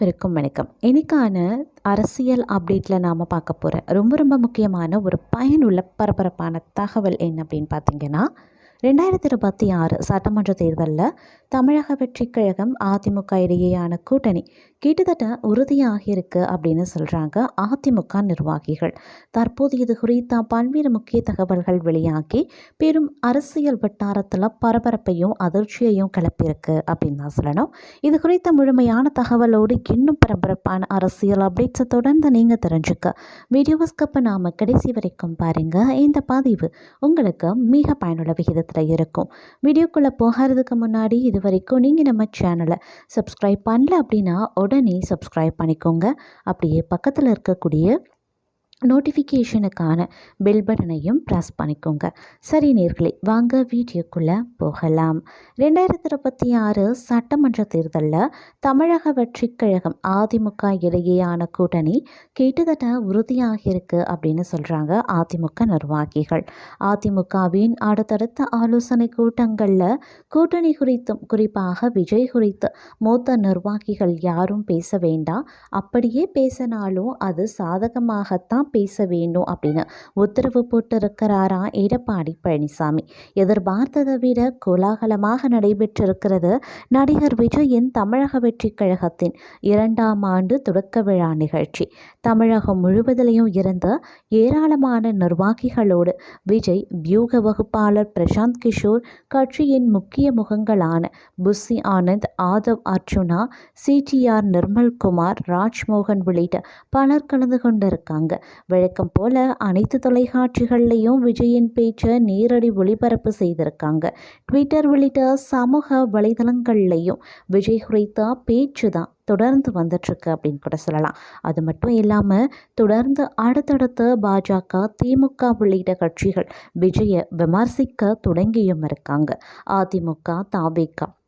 அனைவருக்கும் வணக்கம். இன்னைக்கான அரசியல் அப்டேட்டில் நாம் பார்க்க போகிற ரொம்ப ரொம்ப முக்கியமான ஒரு பயனுள்ள பரபரப்பான தகவல் என்ன அப்படின்னு பார்த்தீங்கன்னா ரெண்டாயிரத்தி இருபத்தி ஆறு சட்டமன்ற தேர்தலில் தமிழக வெற்றிக் கழகம் அதிமுக இடையேயான கூட்டணி கிட்டத்தட்ட உறுதியாகியிருக்கு அப்படின்னு சொல்கிறாங்க அதிமுக நிர்வாகிகள். தற்போது இது குறித்த பல்வேறு முக்கிய தகவல்கள் வெளியாகி பெரும் அரசியல் வட்டாரத்தில் பரபரப்பையும் அதிர்ச்சியையும் கிளப்பியிருக்கு அப்படின்னு தான் சொல்லணும். இது குறித்த முழுமையான தகவலோடு இன்னும் பரபரப்பான அரசியல் அப்டேட்ஸை தொடர்ந்து நீங்கள் தெரிஞ்சுக்க. வீடியோஸ்கப்பை நாம் கடைசி வரைக்கும் பாருங்கள் இந்த பதிவு உங்களுக்கு மிக பயனுள்ள விகிதத்தில் இருக்கும். வீடியோக்குள்ளே போகிறதுக்கு முன்னாடி இது வரைக்கும் நீங்கள் நம்ம சேனலை சப்ஸ்கிரைப் பண்ணல அப்படின்னா உடனே சப்ஸ்கிரைப் பண்ணிக்கோங்க. அப்படியே பக்கத்தில் இருக்கக்கூடிய நோட்டிஃபிகேஷனுக்கான பெல் பட்டனையும் ப்ரெஸ் பண்ணிக்கோங்க. சரி நேர்களே வாங்க வீடியோக்குள்ளே போகலாம். ரெண்டாயிரத்தி இருபத்தி ஆறு சட்டமன்ற தேர்தலில் தமிழக வெற்றிக் கழகம் அதிமுக இடையேயான கூட்டணி கிட்டத்தட்ட உறுதியாகியிருக்கு அப்படின்னு சொல்கிறாங்க அதிமுக நிர்வாகிகள். அதிமுகவின் அடுத்தடுத்த ஆலோசனை கூட்டங்களில் கூட்டணி குறித்தும் குறிப்பாக விஜய் குறித்து மூத்த நிர்வாகிகள் யாரும் பேச வேண்டாம். அப்படியே பேசினாலும் அது சாதகமாகத்தான் பேச வேண்டும் அப்படின்னு உத்தரவு போட்டிருக்கிறாராம் எடப்பாடி பழனிசாமி. எதிர்பார்த்ததை விட கோலாகலமாக நடைபெற்றிருக்கிறது நடிகர் விஜயின் தமிழக வெற்றிக் கழகத்தின் இரண்டாம் ஆண்டு தொடக்க விழா நிகழ்ச்சி. தமிழகம் முழுவதிலையும் இருந்த ஏராளமான நிர்வாகிகளோடு விஜய் வியூக வகுப்பாளர் பிரசாந்த் கிஷோர் கட்சியின் முக்கிய முகங்களான புஸ்ஸி ஆனந்த் ஆதவ் அர்ஜுனா சிடிஆர் நிர்மல்குமார் ராஜ்மோகன் உள்ளிட்ட பலர் கலந்து கொண்டிருக்காங்க. வழக்கம் போல அனைத்து தொலைக்காட்சிகள்லையும் விஜயின் பேச்சை நேரடி ஒளிபரப்பு செய்திருக்காங்க. ட்விட்டர் உள்ளிட்ட சமூக வலைதளங்கள்லையும் விஜய் குறித்த பேச்சு தான் தொடர்ந்து வந்துட்டுருக்கு அப்படின்னு கூட சொல்லலாம். அது மட்டும் இல்லாமல் தொடர்ந்து அடுத்தடுத்து பாஜக திமுக உள்ளிட்ட கட்சிகள் விஜயை விமர்சிக்க தொடங்கியும் இருக்காங்க. அதிமுக தாவேகா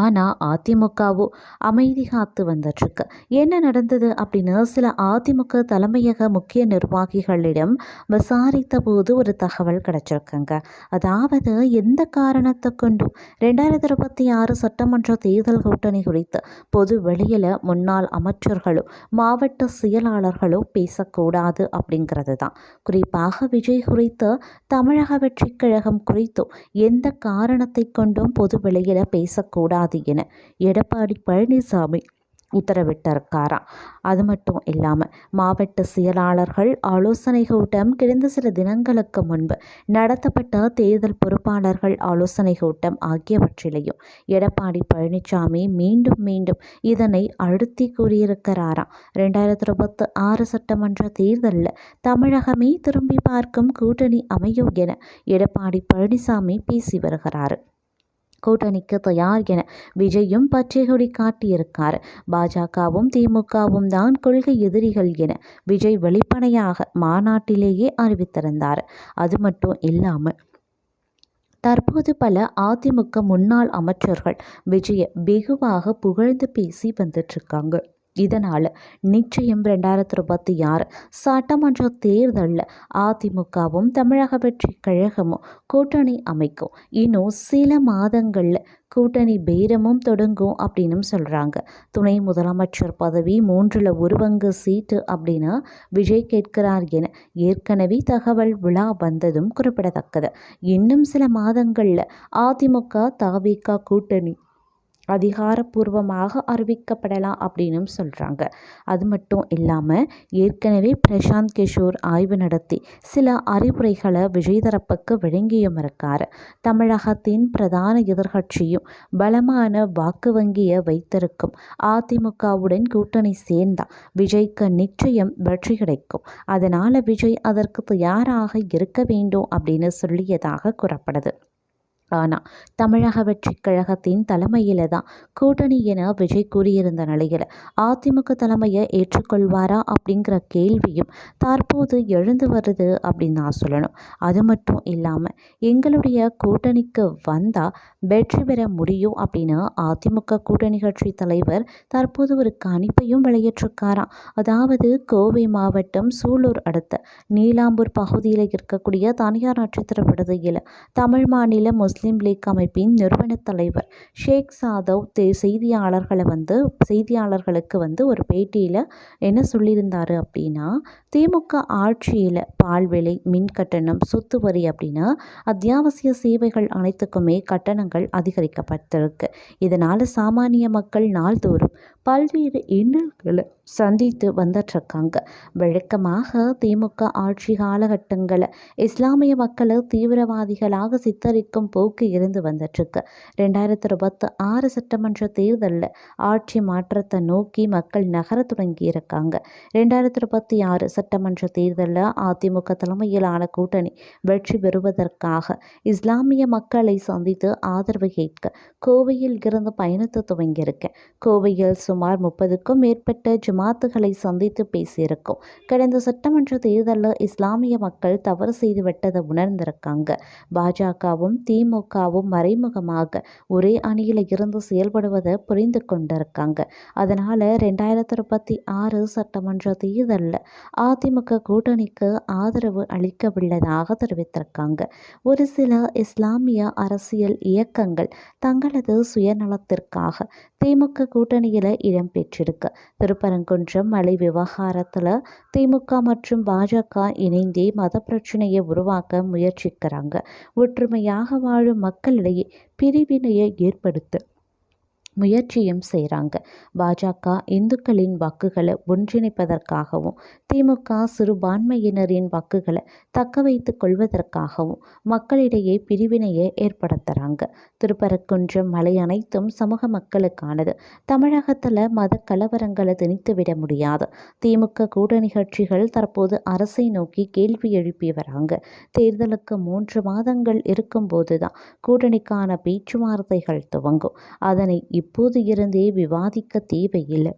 ஆனால் அதிமுகவோ அமைதி காத்து வந்துட்டுருக்கு என்ன நடந்தது அப்படின்னு சில அதிமுக தலைமையக முக்கிய நிர்வாகிகளிடம் விசாரித்த போது ஒரு தகவல் கிடச்சிருக்குங்க. அதாவது எந்த காரணத்தை கொண்டும் ரெண்டாயிரத்தி இருபத்தி ஆறு சட்டமன்ற தேர்தல் கூட்டணி குறித்து பொது வெளியில் முன்னாள் அமைச்சர்களோ மாவட்ட செயலாளர்களோ பேசக்கூடாது அப்படிங்கிறது தான். குறிப்பாக விஜய் குறித்து தமிழக வெற்றி கழகம் குறித்தோ எந்த காரணத்தை கொண்டும் பொது வெளியில் பேசக்கூடாது என எடப்பாடி பழனிசாமி உத்தரவிட்டிருக்காராம் அது மட்டும் இல்லாமல் மாவட்ட செயலாளர்கள் ஆலோசனை கூட்டம் கிடந்த சில தினங்களுக்கு முன்பு நடத்தப்பட்ட தேர்தல் பொறுப்பாளர்கள் ஆலோசனை கூட்டம் ஆகியவற்றிலையும் எடப்பாடி பழனிசாமி மீண்டும் மீண்டும் இதனை அழுத்தி கூறியிருக்கிறாராம் ரெண்டாயிரத்தி இருபத்தி ஆறு சட்டமன்ற தேர்தலில் தமிழகமே திரும்பி பார்க்கும் கூட்டணி அமையும் என எடப்பாடி பழனிசாமி பேசி வருகிறார். கூட்டணிக்கு தயார் என விஜயும் பச்சைகொடி காட்டியிருக்கார். பாஜகவும் திமுகவும் தான் கொள்கை எதிரிகள் என விஜய் வெளிப்படையாக மாநாட்டிலேயே அறிவித்திருந்தார். அது மட்டும் இல்லாமல் தற்போது பல அதிமுக முன்னாள் அமைச்சர்கள் விஜய வெகுவாக புகழ்ந்து பேசி வந்துட்டுருக்காங்க. இதனால் நிச்சயம் ரெண்டாயிரத்தி இருபத்தி ஆறு சட்டமன்ற தேர்தலில் அதிமுகவும் தமிழக வெற்றி கழகமும் கூட்டணி அமைக்கும். இன்னும் சில மாதங்களில் கூட்டணி பேரமும் தொடங்கும் அப்படின்னு சொல்கிறாங்க துணை முதலமைச்சர் பதவி மூன்றில் ஒரு பங்கு சீட்டு அப்படின்னு விஜய் கேட்கிறார் என ஏற்கனவே தகவல் விழா வந்ததும் குறிப்பிடத்தக்கது. இன்னும் சில மாதங்களில் அதிமுக தாவிக கூட்டணி அதிகாரப்பூர்வமாக அறிவிக்கப்படலாம் அப்படின்னும் சொல்கிறாங்க அது மட்டும் இல்லாமல் ஏற்கனவே பிரசாந்த் கிஷோர் ஆய்வு நடத்தி சில அறிவுரைகளை விஜய் தரப்புக்கு வழங்கியும் இருக்கார் தமிழகத்தின் பிரதான எதிர்கட்சியும் பலமான வாக்கு வங்கியை வைத்திருக்கும். அதிமுகவுடன் கூட்டணி சேர்ந்தால் விஜய்க்கு நிச்சயம் வெற்றி கிடைக்கும். அதனால் விஜய் அதற்கு தயாராக இருக்க வேண்டும் அப்படின்னு சொல்லியதாக கூறப்படுது. ஆனால் தமிழக வெற்றி கழகத்தின் தலைமையில் தான் கூட்டணி என விஜய் கூறியிருந்த நிலையில் அதிமுக தலைமையை ஏற்றுக்கொள்வாரா அப்படிங்கிற கேள்வியும் தற்போது எழுந்து வருது அப்படின்னு நான் சொல்லணும். அது மட்டும் இல்லாமல் எங்களுடைய கூட்டணிக்கு வந்தால் வெற்றி பெற முடியும் அப்படின்னு அதிமுக கூட்டணி கட்சி தலைவர் தற்போது ஒரு கணிப்பையும் வெளியிட்டிருக்காராம். அதாவது கோவை மாவட்டம் சூலூர் அடுத்த நீலாம்பூர் பகுதியில் இருக்கக்கூடிய தனியார் நட்சத்திர விடுதியில் தமிழ் மாநில முஸ்லிம் முஸ்லீம் லீக் அமைப்பின் நிறுவனத் தலைவர் ஷேக் சாதவ் தே செய்தியாளர்களை வந்து செய்தியாளர்களுக்கு வந்து ஒரு பேட்டியில் என்ன சொல்லியிருந்தார் அப்படின்னா திமுக ஆட்சியில் பால் விலை மின் கட்டணம் சொத்து வரி அப்படின்னா அத்தியாவசிய சேவைகள் அனைத்துக்குமே கட்டணங்கள் அதிகரிக்கப்பட்டிருக்கு. இதனால் சாமானிய மக்கள் நாள்தோறும் பல்வேறு இன்னல்களை சந்தித்து வந்துட்டுருக்காங்க. வழக்கமாக திமுக ஆட்சி காலகட்டங்களில் இஸ்லாமிய மக்களை தீவிரவாதிகளாக சித்தரிக்கும் போக்கு இருந்து வந்துட்டுருக்கு. ரெண்டாயிரத்தி இருபத்தி ஆறு சட்டமன்ற தேர்தலில் ஆட்சி மாற்றத்தை நோக்கி மக்கள் நகர தொடங்கி இருக்காங்க. ரெண்டாயிரத்தி இருபத்தி ஆறு சட்டமன்ற தேர்தலில் அதிமுக தலைமையிலான கூட்டணி வெற்றி பெறுவதற்காக இஸ்லாமிய மக்களை சந்தித்து ஆதரவு கேட்க கோவையில் இருந்து பயணத்தை துவங்கியிருக்கேன். கோவையில் சுமார் முப்பதுக்கும் மேற்பட்ட ஜமாத்துகளை சந்தித்து பேசியிருக்கோம். கடந்த சட்டமன்ற தேர்தலில் இஸ்லாமிய மக்கள் தவறு செய்து விட்டதை உணர்ந்திருக்காங்க. பாஜகவும் திமுகவும் மறைமுகமாக ஒரே அணியில் இருந்து செயல்படுவதை புரிந்து கொண்டிருக்காங்க. அதனால் ரெண்டாயிரத்தி இருபத்தி ஆறு சட்டமன்ற தேர்தலில் அதிமுக கூட்டணிக்கு ஆதரவு அளிக்கவுள்ளதாக தெரிவித்திருக்காங்க. ஒரு சில இஸ்லாமிய அரசியல் இயக்கங்கள் தங்களது சுயநலத்திற்காக திமுக கூட்டணியில் இடம்பெற்றிருக்கு திருப்பரங்குன்றம் மலை விவகாரத்தில் திமுக மற்றும் பாஜக இணைந்தே மத பிரச்சனையை உருவாக்க முயற்சிக்கிறாங்க. ஒற்றுமையாக வாழும் மக்களிடையே பிரிவினையை ஏற்படுத்த முயற்சியும் செய்கிறாங்க பாஜக இந்துக்களின் வாக்குகளை ஒன்றிணைப்பதற்காகவும் திமுக சிறுபான்மையினரின் வாக்குகளை தக்க வைத்து கொள்வதற்காகவும் மக்களிடையே பிரிவினையை ஏற்படுத்துகிறாங்க திருப்பரக்குன்றம் மலை அனைத்தும் சமூக மக்களுக்கானது. தமிழகத்தில் மத கலவரங்களை திணித்துவிட முடியாது. திமுக கூட்டணி கட்சிகள் தற்போது அரசை நோக்கி கேள்வி எழுப்பி வராங்க. தேர்தலுக்கு மூன்று மாதங்கள் இருக்கும்போது தான் கூட்டணிக்கான பேச்சுவார்த்தைகள் துவங்கும். அதனை இப்போது இருந்தே விவாதிக்க தேவையில்லை.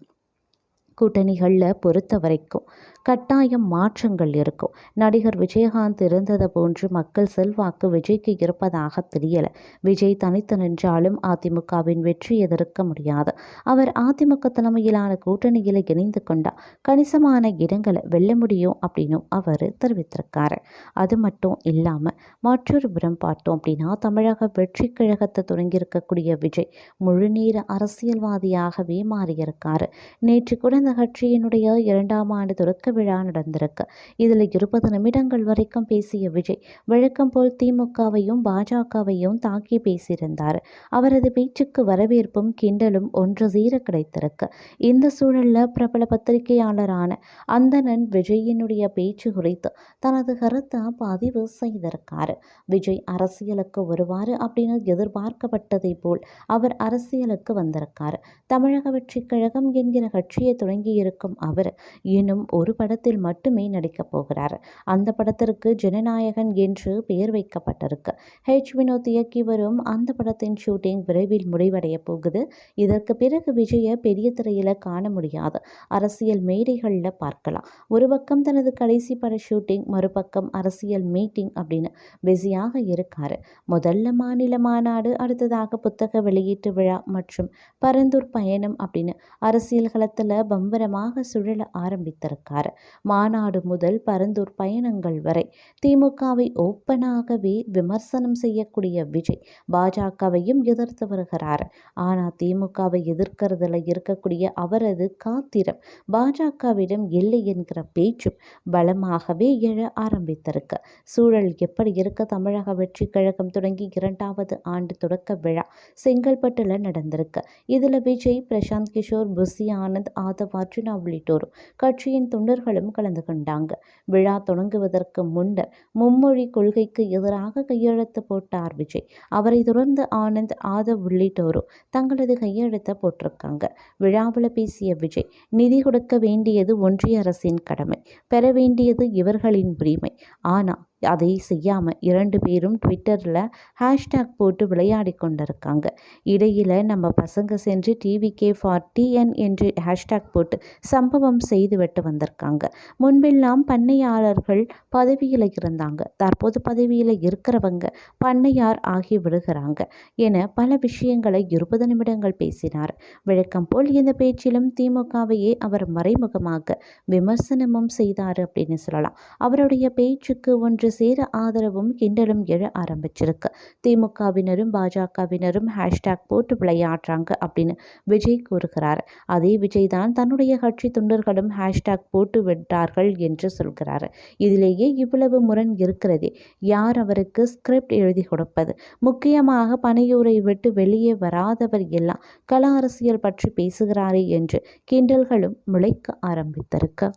கூட்டணிகளில் பொறுத்த வரைக்கும் கட்டாயம் மாற்றங்கள் இருக்கும். நடிகர் விஜயகாந்த் இருந்தது போன்று மக்கள் செல்வாக்கு விஜய்க்கு இருப்பதாக தெரியல. விஜய் தனித்து நின்றாலும் அதிமுகவின் வெற்றி எதிர்க்க முடியாது. அவர் அதிமுக தலைமையிலான கூட்டணியில் இணைந்து கொண்டால் கணிசமான இடங்களை வெல்ல முடியும் அப்படின்னும் அவர் தெரிவித்திருக்காரு. அது மட்டும் இல்லாமல் மற்றொரு புறம் பார்த்தோம் அப்படின்னா தமிழக வெற்றி கழகத்தை தொடங்கியிருக்கக்கூடிய விஜய் முழுநீர அரசியல்வாதியாகவே மாறியிருக்காரு. நேற்று கூட இந்த கட்சியினுடைய இரண்டாம் ஆண்டு தொடக்க விழா நடந்திருக்கு. இதில் இருபது நிமிடங்கள் வரைக்கும் பேசிய விஜய் வழக்கம் போல் திமுகவையும் பாஜகவையும் தாக்கி பேசியிருந்தார். அவரது பேச்சுக்கு வரவேற்பும் கிண்டலும் ஒன்று சீர கிடைத்திருக்கு. இந்த சூழலில் பிரபல பத்திரிகையாளரான அந்தணன் விஜயினுடைய பேச்சு குறித்து தனது கருத்தை பதிவு செய்திருக்காரு. விஜய் அரசியலுக்கு வருவார் அப்படின்னு எதிர்பார்க்கப்பட்டதை போல் அவர் அரசியலுக்கு வந்திருக்காரு. தமிழக வெற்றி கழகம் என்கிற கட்சியை தொடங்கியிருக்கும் அவர் இன்னும் ஒரு படத்தில் மட்டுமே நடிக்கப் போகிறார். அந்த படத்திற்கு ஜனநாயகன் என்று பெயர் வைக்கப்பட்டிருக்கு. ஹெச் வினோத் இயக்கி வரும் அந்த படத்தின் ஷூட்டிங் விரைவில் முடிவடைய போகுது. இதற்கு பிறகு விஜய பெரிய திரையில காண முடியாது. அரசியல் மேடைகளில் பார்க்கலாம். ஒரு பக்கம் தனது கடைசி பட ஷூட்டிங் மறுபக்கம் அரசியல் மீட்டிங் அப்படின்னு பிஸியாக இருக்காரு. முதல்ல மாநில மாநாடு அடுத்ததாக புத்தக வெளியீட்டு விழா மற்றும் பரந்தூர் பயணம் அப்படின்னு அரசியல் களத்தில் பம்பரமாக சுழல ஆரம்பித்திருக்காரு. மாநாடு முதல் பரந்தூர் பயணங்கள் வரை திமுகவை ஓப்பனாகவே விமர்சனம் செய்யக்கூடிய விஜய் பாஜகவையும் எதிர்த்து வருகிறார். ஆனால் திமுகவை எதிர்க்கிறதுல இருக்கக்கூடிய அவரது காத்திரம் பாஜகவிடம் இல்லை என்கிற பேச்சும் பலமாகவே எழ ஆரம்பித்திருக்கு. சூழல் எப்படி இருக்க தமிழக வெற்றி கழகம் தொடங்கி இரண்டாவது ஆண்டு தொடக்க விழா செங்கல்பட்டில் நடந்திருக்கு. இதில் விஜய் பிரசாந்த் கிஷோர் புசி ஆனந்த் ஆதவ் அர்ஜுனா உள்ளிட்டோரும் கட்சியின் தொண்டர்களும் கலந்து கொண்டாங்க. விழா தொடங்குவதற்கு முன்னர் மும்மொழி கொள்கைக்கு எதிராக கையெழுத்து போட்டார் விஜய். அவரை தொடர்ந்து ஆனந்த் ஆதவ் உள்ளிட்டோரும் தங்களது கையெழுத்தை போட்டிருக்காங்க. விழாவில் பேசிய விஜய் நிதி கொடுக்க வேண்டியது ஒன்றிய அரசின் கடமை பெற வேண்டியது இவர்களின் உரிமை. ஆனால் அதை செய்யாமல் இரண்டு பேரும் ட்விட்டரில் ஹேஷ்டேக் போட்டு விளையாடி கொண்டிருக்காங்க. இடையில் நம்ம பசங்க சென்று டிவிகே ஃபார் டிஎன் என்று ஹேஷ்டேக் போட்டு சம்பவம் செய்துவிட்டு வந்திருக்காங்க. முன்பெல்லாம் பண்ணையாளர்கள் பதவியில் இருந்தாங்க. தற்போது பதவியில் இருக்கிறவங்க பண்ணையார் ஆகி விடுகிறாங்க என பல விஷயங்களை இருபது நிமிடங்கள் பேசினார். வழக்கம் போல் இந்த பேச்சிலும் திமுகவையே அவர் மறைமுகமாக விமர்சனமும் செய்தார் அப்படின்னு சொல்லலாம். அவருடைய பேச்சுக்கு ஒன்று ஒன்று சேர ஆதரவும் கிண்டலும் எழ ஆரம்பிச்சிருக்கு. திமுகவினரும் பாஜகவினரும் ஹேஷ்டேக் போட்டு விளையாடுறாங்க அப்படின்னு விஜய் கூறுகிறார். அதே விஜய் தான் தன்னுடைய கட்சி தொண்டர்களும் ஹேஷ்டேக் போட்டு விட்டார்கள் என்று சொல்கிறார். இதிலேயே இவ்வளவு முரண் இருக்கிறதே. யார் அவருக்கு ஸ்கிரிப்ட் எழுதி கொடுப்பது? முக்கியமாக பனையூரை விட்டு வெளியே வராதவர் எல்லாம் கல அரசியல் பற்றி பேசுகிறாரே என்று கிண்டல்களும் முளைக்க ஆரம்பித்திருக்கு.